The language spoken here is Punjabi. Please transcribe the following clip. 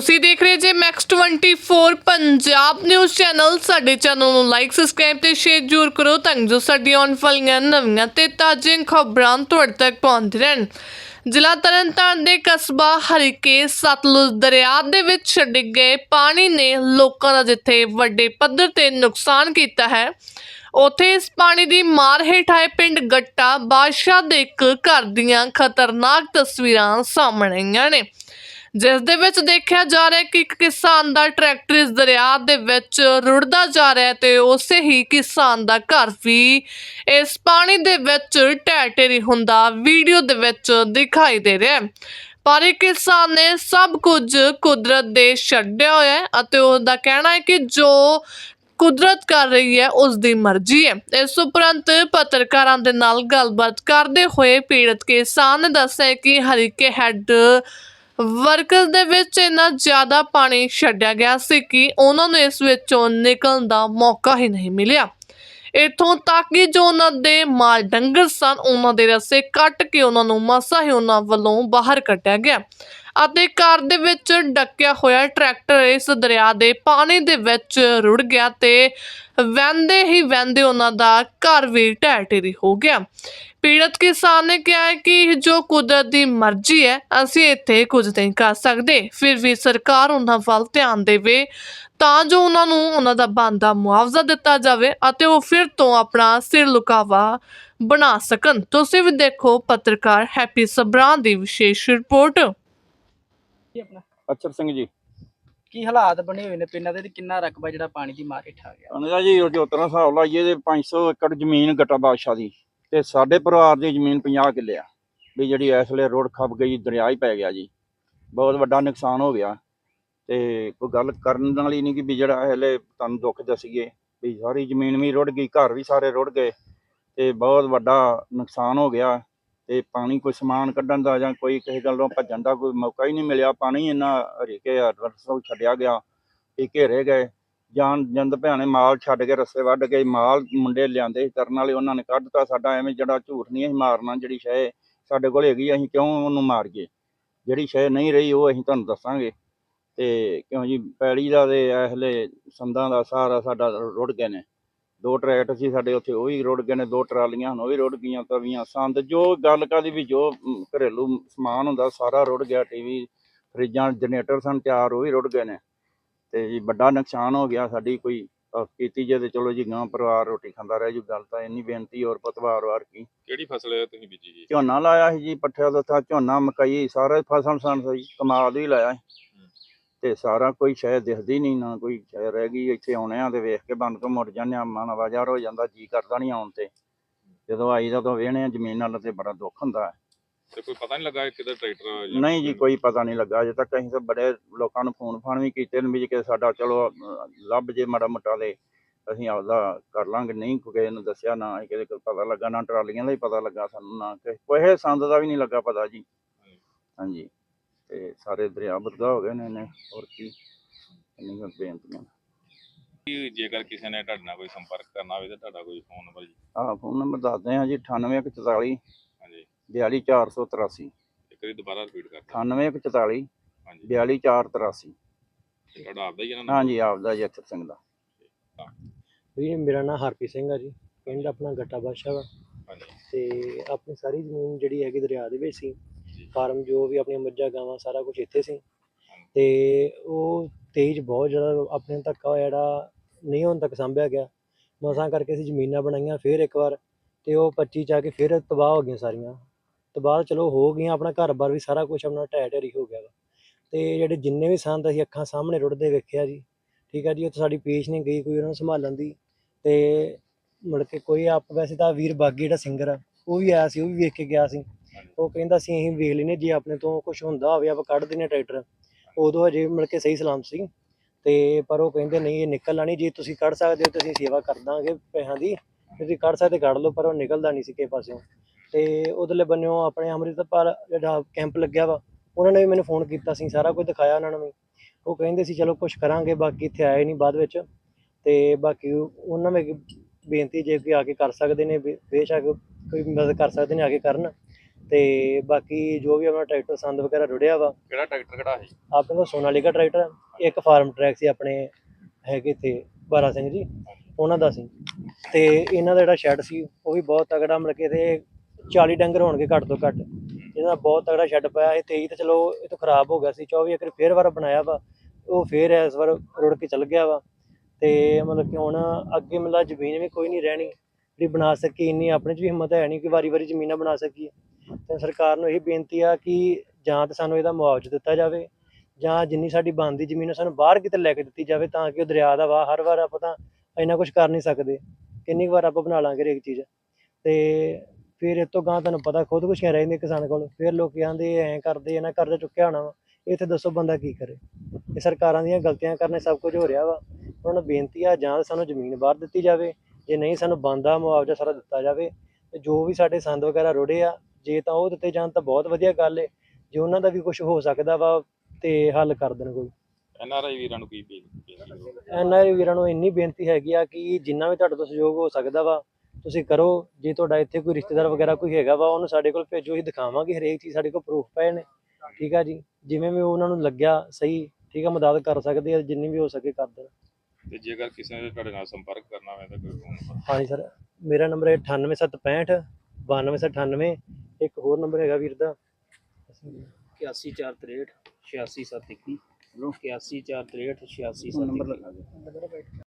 ਤੁਸੀਂ ਦੇਖ ਰਹੇ ਜੇ ਮੈਕਸ 24 ਪੰਜਾਬ ਨਿਊਜ਼ ਚੈਨਲ ਸਾਡੇ ਚੈਨਲ ਨੂੰ ਲਾਈਕ ਸਬਸਕ੍ਰਾਈਬ ਤੇ ਸ਼ੇਅਰ ਜ਼ਰੂਰ ਕਰੋ ਤਾਂ ਜੋ ਸਾਡੀਆਂ ਆਉਣ ਵਾਲੀਆਂ ਨਵੀਆਂ ਤੇ ਤਾਜ਼ੀਆਂ ਖਬਰਾਂ ਤੁਹਾਡੇ ਤੱਕ ਪਹੁੰਚ ਰਹਿਣ। ਜ਼ਿਲ੍ਹਾ ਤਰਨਤਾਰਨ ਦੇ ਕਸਬਾ ਹਰੀਕੇ ਸਤਲੁਜ ਦਰਿਆ ਦੇ ਵਿੱਚ ਛੱਡ ਗਏ ਪਾਣੀ ਨੇ ਲੋਕਾਂ ਦਾ ਜਿੱਥੇ ਵੱਡੇ ਪੱਧਰ ਤੇ ਨੁਕਸਾਨ ਕੀਤਾ ਹੈ, ਉਥੇ ਇਸ ਪਾਣੀ ਦੀ ਮਾਰ ਹੇਠ ਆਏ ਪਿੰਡ ਗੱਟਾ ਬਾਦਸ਼ਾਹ ਦੇ ਇੱਕ ਘਰ ਦੀਆਂ ਖਤਰਨਾਕ ਤਸਵੀਰਾਂ ਸਾਹਮਣੇ ਆਈਆਂ ਨੇ। ਜਿਸ ਦੇ ਵਿੱਚ ਦੇਖਿਆ ਜਾ ਰਿਹਾ ਕਿ ਇੱਕ ਕਿਸਾਨ ਦਾ ਟਰੈਕਟਰ ਇਸ ਦਰਿਆ ਦੇ ਵਿੱਚ ਰੁੜਦਾ ਜਾ ਰਿਹਾ ਤੇ ਉਸੇ ਹੀ ਕਿਸਾਨ ਦਾ ਘਰ ਵੀ ਇਸ ਪਾਣੀ ਦੇ ਵਿੱਚ ਢਹਿ ਢੇਰੀ ਹੁੰਦਾ ਵੀਡੀਓ ਦੇ ਵਿੱਚ ਦਿਖਾਈ ਦੇ ਰਿਹਾ ਹੈ। ਪਰ ਇਹ ਕਿਸਾਨ ਨੇ ਸਭ ਕੁਝ ਕੁਦਰਤ ਦੇ ਛੱਡਿਆ ਹੋਇਆ ਹੈ ਅਤੇ ਉਹਦਾ ਕਹਿਣਾ ਹੈ ਕਿ ਜੋ ਕੁਦਰਤ ਕਰ ਰਹੀ ਹੈ, ਉਸ ਦੀ ਮਰਜ਼ੀ ਹੈ। ਇਸ ਉਪਰੰਤ ਪੱਤਰਕਾਰਾਂ ਦੇ ਨਾਲ ਗੱਲਬਾਤ ਕਰਦੇ ਹੋਏ ਪੀੜਤ ਕਿਸਾਨ ਨੇ ਦੱਸਿਆ ਕਿ ਹਰੀਕੇ ਹੈੱਡ ਵਰਕਸ ਦੇ ਵਿੱਚ ਇੰਨਾ ਜ਼ਿਆਦਾ ਪਾਣੀ ਛੱਡਿਆ ਗਿਆ ਸੀ ਕਿ ਉਹਨਾਂ ਨੂੰ ਇਸ ਵਿੱਚੋਂ ਨਿਕਲਣ ਦਾ ਮੌਕਾ ਹੀ ਨਹੀਂ ਮਿਲਿਆ। ਇਥੋਂ ਤੱਕ ਕਿ ਜੋ ਉਹਨਾਂ ਦੇ ਮਾਲ ਡੰਗਰ ਸਨ, ਉਹਨਾਂ ਦੇ ਰਸੇ ਕੱਟ ਕੇ ਉਹਨਾਂ ਨੂੰ ਮਸਾ ਹੀ ਉਹਨਾਂ ਵੱਲੋਂ ਬਾਹਰ ਕੱਢਿਆ ਗਿਆ। ਅਤੇ ਕਾਰ ਦੇ ਵਿੱਚ ਡੱਕਿਆ ਹੋਇਆ ਟਰੈਕਟਰ ਇਸ ਦਰਿਆ ਦੇ ਪਾਣੀ ਦੇ ਵਿੱਚ ਰੁੜ ਗਿਆ ਤੇ ਵਹਿੰਦੇ ਹੀ ਵਹਿੰਦੇ ਉਹਨਾਂ ਦਾ ਘਰ ਵੀ ਢਹਿ ਢੇਰੀ ਹੋ ਗਿਆ। ਪੀੜਤ ਕਿਸਾਨ ਨੇ ਕਿਹਾ ਹੈ ਕਿ ਜੋ ਕੁਦਰਤ ਦੀ ਮਰਜ਼ੀ ਹੈ, ਅਸੀਂ ਇੱਥੇ ਕੁਝ ਨਹੀਂ ਕਰ ਸਕਦੇ। ਫਿਰ ਵੀ ਸਰਕਾਰ ਉਹਨਾਂ ਵੱਲ ਧਿਆਨ ਦੇਵੇ ਤਾਂ ਜੋ ਉਹਨਾਂ ਨੂੰ ਉਹਨਾਂ ਦਾ ਬਣਦਾ ਮੁਆਵਜ਼ਾ ਦਿੱਤਾ ਜਾਵੇ ਅਤੇ ਉਹ ਫਿਰ ਤੋਂ ਆਪਣਾ ਸਿਰ ਲੁਕਾਵਾ ਬਣਾ ਸਕਣ। ਤੁਸੀਂ ਵੀ ਦੇਖੋ ਪੱਤਰਕਾਰ ਹੈਪੀ ਸਬਰਾਂ ਦੀ ਵਿਸ਼ੇਸ਼ ਰਿਪੋਰਟ। ਜੀ ਆਪਣਾ। ਅਚਰ ਸਿੰਘ ਜੀ। ਕੀ ਹਾਲਾਤ ਬਣੇ ਹੋਏ ਨੇ ਪਿੰਡਾਂ ਦੇ ਤੇ ਕਿੰਨਾ ਰਕਬਾ ਜਿਹੜਾ ਪਾਣੀ ਦੀ ਮਾਰ ਹੇਠ ਆ ਗਿਆ? ਦਾ ਜੀ ਜੋ ਤਰ੍ਹਾਂ ਹਿਸਾਬ ਲਾਈਏ ਤੇ 500 ਏਕੜ ਜ਼ਮੀਨ ਗਟਾ ਬਾਦਸ਼ਾਹ ਦੀ ਤੇ ਸਾਡੇ ਪਰਿਵਾਰ ਦੀ ਜ਼ਮੀਨ 50 ਕਿੱਲੇ ਆ। ਵੀ ਜਿਹੜੀ ਇਸ ਵੇਲੇ ਰੋਡ ਖੱਪ ਗਈ ਦਰਿਆ ਹੀ ਪੈ ਗਿਆ ਜੀ। ਬਹੁਤ ਵੱਡਾ ਨੁਕਸਾਨ ਹੋ ਗਿਆ। ਤੇ ਕੋਈ ਗੱਲ ਕਰਨ ਵਾਲੀ ਨਹੀਂ ਕਿ ਵੀ ਜਿਹੜਾ ਹਲੇ ਤੁਹਾਨੂੰ ਦੁੱਖ ਦੱਸੀਏ ਵੀ ਸਾਰੀ ਜ਼ਮੀਨ ਵੀ ਰੁੜ ਗਈ ਘਰ ਵੀ ਸਾਰੇ ਰੁੜ ਗਏ ਤੇ ਬਹੁਤ ਵੱਡਾ ਨੁਕਸਾਨ ਹੋ ਗਿਆ। ਤੇ ਪਾਣੀ ਕੋਈ ਸਮਾਨ ਕੱਢਣ ਦਾ ਜਾਂ ਕੋਈ ਕਿਸੇ ਗੱਲੋਂ ਭੱਜਣ ਦਾ ਕੋਈ ਮੌਕਾ ਹੀ ਨਹੀਂ ਮਿਲਿਆ। ਪਾਣੀ ਇੰਨਾ ਹਰੀਕੇ ਰਸੋਂ ਛੱਡਿਆ ਗਿਆ, ਇਹ ਘੇਰੇ ਗਏ। ਜਾਨ ਜੰਦ ਭਿਆਣੇ ਮਾਲ ਛੱਡ ਕੇ ਰਸਤੇ ਵੱਢ ਕੇ ਮਾਲ ਮੁੰਡੇ ਲਿਆਂਦੇ ਸੀ ਕਰਨ ਵਾਲੇ, ਉਹਨਾਂ ਨੇ ਕੱਢਤਾ ਸਾਡਾ ਐਵੇਂ ਜਿਹੜਾ ਝੂਠ ਨਹੀਂ ਅਸੀਂ ਮਾਰਨਾ, ਜਿਹੜੀ ਸ਼ੈ ਸਾਡੇ ਕੋਲ ਹੈਗੀ ਅਸੀਂ ਕਿਉਂ ਉਹਨੂੰ ਮਾਰੀਏ? ਜਿਹੜੀ ਸ਼ੈ ਨਹੀਂ ਰਹੀ ਉਹ ਅਸੀਂ ਤੁਹਾਨੂੰ ਦੱਸਾਂਗੇ। ਤੇ ਕਿਉਂ ਜੀ, ਪੈੜੀ ਦਾ ਤੇ ਇਹਲੇ ਸੰਦਾਂ ਦਾ ਸਾਰਾ ਸਾਡਾ ਰੁੜ ਗਏ ਨੇ। ਦੋ ਟਰੈਕਟਰ ਸੀ ਸਾਡੇ ਉੱਥੇ ਉਹ ਵੀ ਰੁੜ ਗਏ ਨੇ ਦੋ ਟਰਾਲੀਆਂ ਹੁਣ ਉਹ ਵੀ ਰੁੜ ਗਈਆਂ ਤਵੀਆਂ ਸੰਦ ਜੋ ਗੱਲ ਕਾਦੀ ਵੀ ਜੋ ਘਰੇਲੂ ਸਮਾਨ ਹੁੰਦਾ ਸਾਰਾ ਰੁੜ ਗਿਆ ਟੀਵੀ ਫਰਿੱਜਾਂ ਜਨਰੇਟਰ ਸਨ ਚਾਰ ਉਹ ਵੀ ਰੁੜ ਗਏ ਨੇ। ਤੇ ਜੀ ਵੱਡਾ ਨੁਕਸਾਨ ਹੋ ਗਿਆ ਸਾਡੀ ਕੋਈ ਕੀਤੀ ਜੇ ਤੇ ਚਲੋ ਜੀ ਗਾਂ ਪਰਿਵਾਰ ਰੋਟੀ ਖਾਂਦਾ ਰਹਿ ਜੂ ਗੱਲ ਤਾਂ ਇੰਨੀ ਬੇਨਤੀ ਔਰ ਪਤਵਾਰ ਵਾਰ ਕੀ। ਕਿਹੜੀ ਫਸਲ ਤੁਸੀਂ ਬੀਜੀ ਜੀ? ਝੋਨਾ ਲਾਇਆ ਸੀ ਜੀ ਪੱਠਿਆਂ ਦਾ ਥਾ ਝੋਨਾ ਮਕਈ ਸਾਰਾ ਫਸਲ ਸਨ ਸਹੀ ਕਮਾਲ ਵੀ ਲਾਇਆ ਸੀ। ਤੇ ਸਾਰਾ ਕੋਈ ਸ਼ਾਇਦ ਦਿਖਦੀ ਨਹੀਂ ਨਾ ਕੋਈ ਸ਼ਾਇਦ ਰਹਿ ਗਈ। ਇੱਥੇ ਆਉਣੇ ਆ ਤੇ ਵੇਖ ਕੇ ਬੰਦ ਤੋਂ ਮੁੜ ਜਾਂਦੇ ਆ ਮਨ ਆਵਾਜ਼ਾਰ ਹੋ ਜਾਂਦਾ ਜੀ ਕਰਦਾ ਨਹੀਂ ਆਉਣ ਤੇ। ਜਦੋਂ ਆਈ ਤਾਂ ਵੇਹਣੇ ਆ ਜ਼ਮੀਨ ਨਾਲ ਤੇ ਬੜਾ ਦੁੱਖ ਹੁੰਦਾ ਹੈ। ਤੇ ਕੋਈ ਪਤਾ ਨਹੀਂ ਲੱਗਾ ਇਹ ਕਿਹਦਾ ਟਰੈਕਟਰ ਜਾਂ ਨਹੀਂ ਜੀ ਕੋਈ ਪਤਾ ਨਹੀਂ ਲੱਗਾ। ਅਜੇ ਤੱਕ ਅਸੀਂ ਤਾਂ ਬੜੇ ਲੋਕਾਂ ਨੂੰ ਫੋਨ ਫਾਨ ਵੀ ਕੀਤੇ ਨੇ ਵੀ ਕਿ ਸਾਡਾ ਚਲੋ ਅਹ, ਲੱਭ ਜੇ ਮਾੜਾ ਮੋਟਾ ਦੇ ਅਸੀਂ ਆਪਦਾ ਕਰ ਲਾਂਗੇ। ਨਹੀਂ ਕੋਈ ਕਿਸੇ ਨੂੰ ਦੱਸਿਆ ਨਾ ਅਸੀਂ ਕਿਸੇ ਕੋਲ ਪਤਾ ਲੱਗਾ ਨਾ ਟਰਾਲੀਆਂ ਦਾ ਹੀ ਪਤਾ ਲੱਗਾ ਸਾਨੂੰ ਨਾ ਕਿ ਕੋਈ ਸੰਦ ਦਾ ਵੀ ਨਹੀਂ ਲੱਗਾ ਪਤਾ ਜੀ। ਹਾਂਜੀ। ਤੇ ਸਾਰੇ ਦਰਿਆ ਬਦਗਾ ਹੋ ਗਏ ਨੇ ਇਹਨੇ ਹੋਰ ਕੀ? ਇੰਨੀ ਕੁ ਬੇਨਤੀਆਂ ਕੀ ਜੇਕਰ ਕਿਸੇ ਨੇ ਤੁਹਾਡੇ ਨਾਲ ਕੋਈ ਸੰਪਰਕ ਕਰਨਾ ਹੋਵੇ ਤਾਂ ਤੁਹਾਡਾ ਕੋਈ ਫੋਨ ਨੰਬਰ ਜੀ? ਆਹ ਫੋਨ ਨੰਬਰ ਦੱਸਦੇ ਹਾਂ ਜੀ 9844 ਹਾਂਜੀ। 42483 ਇੱਕ ਵਾਰੀ ਦੁਬਾਰਾ ਰਿਪੀਟ ਕਰ 9844 ਹਾਂਜੀ। 42483 ਤੇ ਤੁਹਾਡਾ ਆਪਦਾ ਹੀ ਹੈ ਨਾ ਹਾਂਜੀ ਆਪਦਾ ਜੀ ਅਚਰ ਸਿੰਘ ਦਾ। ਵੀ ਮੇਰਾ ਨਾਮ ਹਰਪ੍ਰੀਤ ਸਿੰਘ ਆ ਜੀ ਪਿੰਡ ਆਪਣਾ ਗੱਟਾ ਵਾ। ਹਾਂਜੀ। ਤੇ ਆਪਣੀ ਸਾਰੀ ਜ਼ਮੀਨ ਜਿਹੜੀ ਹੈਗੀ ਦਰਿਆ ਦੇ ਵਿੱਚ ਸੀ। ਫਾਰਮ ਜੋ ਵੀ ਆਪਣੀਆਂ ਮੱਝਾਂ, ਗਾਵਾਂ ਸਾਰਾ ਕੁਝ ਇੱਥੇ ਸੀ। ਤੇ ਉਹ ਤੇਜ਼ ਬਹੁਤ ਜ਼ਿਆਦਾ ਆਪਣੇ ਤੱਕ ਜਿਹੜਾ ਨਹੀਂ ਹੁਣ ਤੱਕ ਸੰਭਿਆ ਗਿਆ। ਮਸਾਂ ਕਰਕੇ ਅਸੀਂ ਜ਼ਮੀਨਾਂ ਬਣਾਈਆਂ ਫਿਰ ਇੱਕ ਵਾਰ ਤੇ ਉਹ 25 ਚ ਆ ਕੇ ਫਿਰ ਤਬਾਹ ਹੋ ਗਈਆਂ ਸਾਰੀਆਂ। ਤਬਾਹ ਚਲੋ ਹੋ ਗਈਆਂ, ਆਪਣਾ ਘਰ-ਬਾਰ ਵੀ ਸਾਰਾ ਕੁਝ ਆਪਣਾ ਢਹਿ ਢੇਰੀ ਹੋ ਗਿਆ ਵਾ। ਤੇ ਜਿਹੜੇ ਜਿੰਨੇ ਵੀ ਸੰਤ ਅਸੀਂ ਅੱਖਾਂ ਸਾਹਮਣੇ ਰੁੜਦੇ ਵੇਖਿਆ ਜੀ, ਠੀਕ ਆ ਜੀ, ਉਹ ਸਾਡੀ ਪੇਸ਼ ਨਹੀਂ ਗਈ ਕੋਈ ਉਹਨਾਂ ਨੂੰ ਸੰਭਾਲਣ ਦੀ। ਤੇ ਮੁੜ ਕੇ ਕੋਈ ਆਪ ਵੈਸੇ ਤਾਂ ਵੀਰ ਬਾਗੀ ਜਿਹੜਾ ਸਿੰਗਰ ਆ, ਉਹ ਵੀ ਆਇਆ ਸੀ, ਉਹ ਵੀ ਵੇਖ ਕੇ ਗਿਆ ਸੀ। ਉਹ ਕਹਿੰਦਾ ਸੀ, ਅਸੀਂ ਵੇਖ ਲੈਨੇ ਜੇ ਆਪਣੇ ਤੋਂ ਕੁਝ ਹੁੰਦਾ ਹੋਵੇ, ਆਪਾਂ ਕੱਢ ਦਿੰਨੇ ਟਰੈਕਟਰ। ਉਦੋਂ ਹਜੇ ਮਿਲ ਕੇ ਸਹੀ ਸਲਾਮ ਸੀ। ਤੇ ਪਰ ਉਹ ਕਹਿੰਦੇ, ਨਹੀਂ, ਇਹ ਨਿਕਲਣਾ ਨਹੀਂ ਜੇ ਤੁਸੀਂ ਕੱਢ ਸਕਦੇ ਹੋ ਤਾਂ ਅਸੀਂ ਸੇਵਾ ਕਰ ਦਾਂਗੇ ਪੈਸਿਆਂ ਦੀ। ਤੁਸੀਂ ਕੱਢ ਸਕਦੇ, ਕੱਢ ਲਓ, ਪਰ ਉਹ ਨਿਕਲਦਾ ਨਹੀਂ ਸੀ ਕਿਸੇ ਪਾਸਿਓਂ। ਤੇ ਉਧਰਲੇ ਬੰਨਿਓ ਆਪਣੇ ਅੰਮ੍ਰਿਤਪਾਲ ਜਿਹੜਾ ਕੈਂਪ ਲੱਗਿਆ ਵਾ, ਉਹਨਾਂ ਨੇ ਵੀ ਮੈਨੂੰ ਫੋਨ ਕੀਤਾ ਸੀ, ਸਾਰਾ ਕੁਝ ਦਿਖਾਇਆ ਉਹਨਾਂ ਨੂੰ ਵੀ। ਉਹ ਕਹਿੰਦੇ ਸੀ, ਚਲੋ ਕੁਝ ਕਰਾਂਗੇ, ਬਾਕੀ ਇੱਥੇ ਆਏ ਨਹੀਂ ਬਾਅਦ ਵਿੱਚ। ਤੇ ਬਾਕੀ ਉਹਨਾਂ ਨੇ ਬੇਨਤੀ ਜੇ ਕੋਈ ਆ ਕੇ ਕਰ ਸਕਦੇ ਨੇ ਬੇਸ਼ੱਕ ਕੋਈ ਮਦਦ ਕਰ ਸਕਦੇ ਨੇ, ਆ ਕੇ ਕਰਨ। ਤੇ ਬਾਕੀ ਜੋ ਵੀ ਆਪਣਾ ਟਰੈਕਟਰ ਸੰਦ ਵਗੈਰਾ ਰੁੜਿਆ ਵਾ ਕਿਹੜਾ ਟਰੈਕਟਰ ਕਿਹੜਾ ਹੈ ਆਪਣੇ ਕੋਲ ਸੋਨਾਲੀਕਾ ਟਰੈਕਟਰ ਆ, ਇੱਕ ਫਾਰਮ ਟਰੈਕ ਸੀ ਆਪਣੇ ਹੈਗੇ ਤੇ ਬਾਰਾ ਸਿੰਘ ਜੀ ਉਹਨਾਂ ਦਾ ਸੀ। ਤੇ ਇਹਨਾਂ ਦਾ ਜਿਹੜਾ ਸ਼ੈੱਡ ਸੀ ਉਹ ਵੀ ਬਹੁਤ ਤਗੜਾ ਮਤਲਬ ਕਿ ਇਹਦੇ 40 ਡੰਗਰ ਹੋਣਗੇ ਘੱਟ ਤੋਂ ਘੱਟ। ਇਹਦਾ ਬਹੁਤ ਤਗੜਾ ਸ਼ੈੱਡ ਪਿਆ ਇਹ 23 ਤੇ ਚਲੋ ਇਹ ਤੋਂ ਖਰਾਬ ਹੋ ਗਿਆ ਸੀ। 24 ਏਕੜ ਫੇਰ ਵਾਰ ਬਣਾਇਆ ਵਾ ਉਹ ਫੇਰ ਇਸ ਵਾਰ ਰੁੜ ਕੇ ਚੱਲ ਗਿਆ ਵਾ। ਤੇ ਮਤਲਬ ਕਿ ਹੁਣ ਅੱਗੇ ਮਤਲਬ ਜ਼ਮੀਨ ਵੀ ਕੋਈ ਨਹੀਂ ਰਹਿਣੀ। ਜਿਹੜੀ ਬਣਾ ਸਕੀ ਇੰਨੀ ਆਪਣੇ 'ਚ ਵੀ ਹਿੰਮਤ ਹੈ ਨਹੀਂ ਕਿ ਵਾਰੀ ਵਾਰੀ ਜ਼ਮੀਨਾਂ ਬਣਾ ਸਕੀਏ। ਤੇ ਸਰਕਾਰ ਨੂੰ ਇਹ ਬੇਨਤੀ ਆ ਕਿ ਜਾਂ ਤਾਂ ਸਾਨੂੰ ਇਹਦਾ ਮੁਆਵਜ਼ਾ ਦਿੱਤਾ ਜਾਵੇ, ਜਾਂ ਜਿੰਨੀ ਸਾਡੀ ਬਣਦੀ ਜ਼ਮੀਨ ਆ ਸਾਨੂੰ ਬਾਹਰ ਕਿਤੇ ਲੈ ਕੇ ਦਿੱਤੀ ਜਾਵੇ ਤਾਂ ਕਿ ਉਹ ਦਰਿਆ ਦਾ ਵਾ ਹਰ ਵਾਰ ਆਪਾਂ ਤਾਂ ਇੰਨਾ ਕੁਝ ਕਰ ਨਹੀਂ ਸਕਦੇ, ਕਿੰਨੀ ਕੁ ਵਾਰ ਆਪਾਂ ਬਣਾ ਲਾਂਗੇ ਹਰੇਕ ਚੀਜ਼। ਤੇ ਫਿਰ ਇਹ ਤੋਂ ਗਾਂ ਤੁਹਾਨੂੰ ਪਤਾ ਖੁਦਕੁਸ਼ੀਆਂ ਰਹਿੰਦੀਆਂ ਕਿਸਾਨ ਕੋਲ, ਫਿਰ ਲੋਕ ਕਹਿੰਦੇ ਐਂ ਕਰਦੇ ਇਹਨਾਂ ਕਰਜ਼ਾ ਚੁੱਕਿਆ ਹੋਣਾ ਵਾ, ਇੱਥੇ ਦੱਸੋ ਬੰਦਾ ਕੀ ਕਰੇ। ਇਹ ਸਰਕਾਰਾਂ ਦੀਆਂ ਗਲਤੀਆਂ ਕਰਨੇ ਸਭ ਕੁਝ ਹੋ ਰਿਹਾ ਵਾ। ਉਹਨਾਂ ਨੂੰ ਬੇਨਤੀ ਆ ਜਾਂ ਤਾਂ ਸਾਨੂੰ ਜ਼ਮੀਨ ਬਾਹਰ ਦਿੱਤੀ ਜਾਵੇ, ਜੇ ਨਹੀਂ ਸਾਨੂੰ ਬੰਦਾ ਮੁਆਵਜ਼ਾ ਸਾਰਾ ਦਿੱਤਾ ਜਾਵੇ, ਤੇ ਜੋ ਵੀ ਸਾਡੇ ਸੰਦ ਵਗੈਰਾ ਰੁੜੇ ਆ ਜੇ ਤਾਂ ਉਹ ਦਿੱਤੇ ਜਾਣ ਤਾਂ ਬਹੁਤ ਵਧੀਆ ਗੱਲ ਏ ਜੇ ਉਹਨਾਂ ਦਾ ਵੀ ਕੁਝ ਹੋ ਸਕਦਾ ਵਾ ਤੇ ਹੱਲ ਕਰ ਦੇਣ ਕੋਈ। ਐਨ ਆਰ ਆਈ ਵੀਰਾਂ ਨੂੰ ਕੀ ਬੇਨਤੀ ਐਨਆਰਆਈ ਵੀਰਾਂ ਨੂੰ ਇੰਨੀ ਬੇਨਤੀ ਹੈਗੀ ਆ ਕਿ ਜਿੰਨਾ ਵੀ ਤੁਹਾਡੇ ਤੋਂ ਸਹਿਯੋਗ ਹੋ ਸਕਦਾ ਵਾ ਤੁਸੀਂ ਕਰੋ। ਜੇ ਤੁਹਾਡਾ ਇੱਥੇ ਕੋਈ ਰਿਸ਼ਤੇਦਾਰ ਵਗੈਰਾ ਕੋਈ ਹੈਗਾ ਵਾ ਉਹਨੂੰ ਸਾਡੇ ਕੋਲ ਭੇਜੋ ਅਸੀਂ ਦਿਖਾਵਾਂਗੇ ਹਰੇਕ ਚੀਜ਼ ਸਾਡੇ ਕੋਲ ਪ੍ਰੂਫ ਪਏ ਨੇ। ਠੀਕ ਆ ਜੀ? ਜਿਵੇਂ ਵੀ ਉਹਨਾਂ ਨੂੰ ਲੱਗਿਆ ਸਹੀ ਠੀਕ ਆ ਮਦਦ ਕਰ ਸਕਦੇ ਆ ਜਿੰਨੀ ਵੀ ਹੋ ਸਕੇ ਕਰ ਦੇਣ। ਤੇ ਜੇਕਰ ਕਿਸੇ ਨੇ ਤੁਹਾਡੇ ਨਾਲ ਸੰਪਰਕ ਕਰਨਾ ਹੋਵੇ ਤਾਂ ਕੋਈ ਫੋਨ ਹਾਂਜੀ ਸਰ ਮੇਰਾ ਨੰਬਰ ਹੈ 98765 92798 ਇੱਕ ਹੋਰ ਨੰਬਰ ਹੈਗਾ ਵੀਰ ਦਾ। 8143 86721 8143 86721 ਨੰਬਰ ਲਿਖਾ ਦਿਓ।